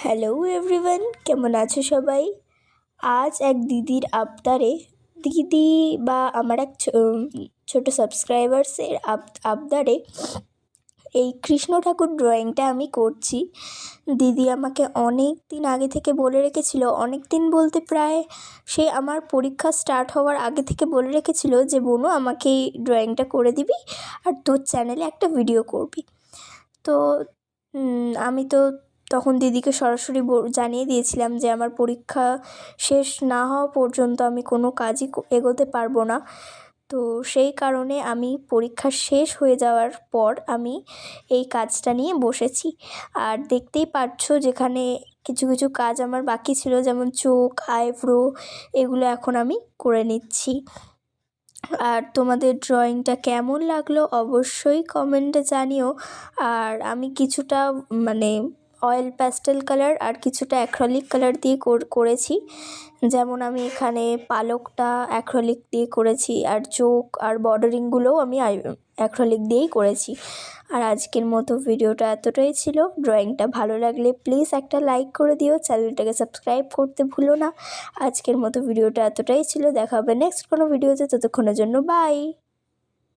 Hello everyone, কেমন আছো সবাই? আজ এক দিদির আবদারে, দিদি বা আমার এক ছোট সাবস্ক্রাইবার্সের আব- আবদারে এই কৃষ্ণ ঠাকুর ড্রয়িংটা আমি করছি। দিদি আমাকে অনেক দিন আগে থেকে বলে রেখেছিল, অনেক দিন বলতে প্রায় সে আমার পরীক্ষা স্টার্ট হওয়ার আগে থেকে বলে রেখেছিল যে, বোনু, আমাকে এই ড্রয়িংটা করে দিবি আর তোর চ্যানেলে একটা ভিডিও করবি। তো আমি তো তখন দিদিকে সরাসরি জানিয়ে দিয়েছিলাম যে আমার পরীক্ষা শেষ না হওয়া পর্যন্ত আমি কোনো কাজই এগোতে পারব না। তো সেই কারণে আমি পরীক্ষা শেষ হয়ে যাওয়ার পর আমি এই কাজটা নিয়ে বসেছি। আর দেখতেই পাচ্ছো যেখানে কিছু কিছু কাজ আমার বাকি ছিল, যেমন চোখ, আইব্রো, এগুলো এখন আমি করে নিচ্ছি। আর তোমাদের ড্রয়িংটা কেমন লাগল অবশ্যই কমেন্টে জানিও। আর আমি কিছুটা মানে অয়েল প্যাস্টেল কালার আর কিছুটা অ্যাক্রলিক কালার দিয়ে কর- করেছি। যেমন আমি এখানে পালকটা অ্যাক্রলিক দিয়ে করেছি আর চোখ আর বর্ডারিংগুলোও আমি অ্যাক্রলিক দিয়েই করেছি। আর আজকের মতো ভিডিওটা এতটাই ছিল। ড্রয়িংটা ভালো লাগলে প্লিজ একটা লাইক করে দিও। চ্যানেলটাকে সাবস্ক্রাইব করতে ভুলো না। আজকের মতো ভিডিওটা এতটাই ছিল। দেখা হবে নেক্সট কোনো ভিডিওতে। ততক্ষণের জন্য বাই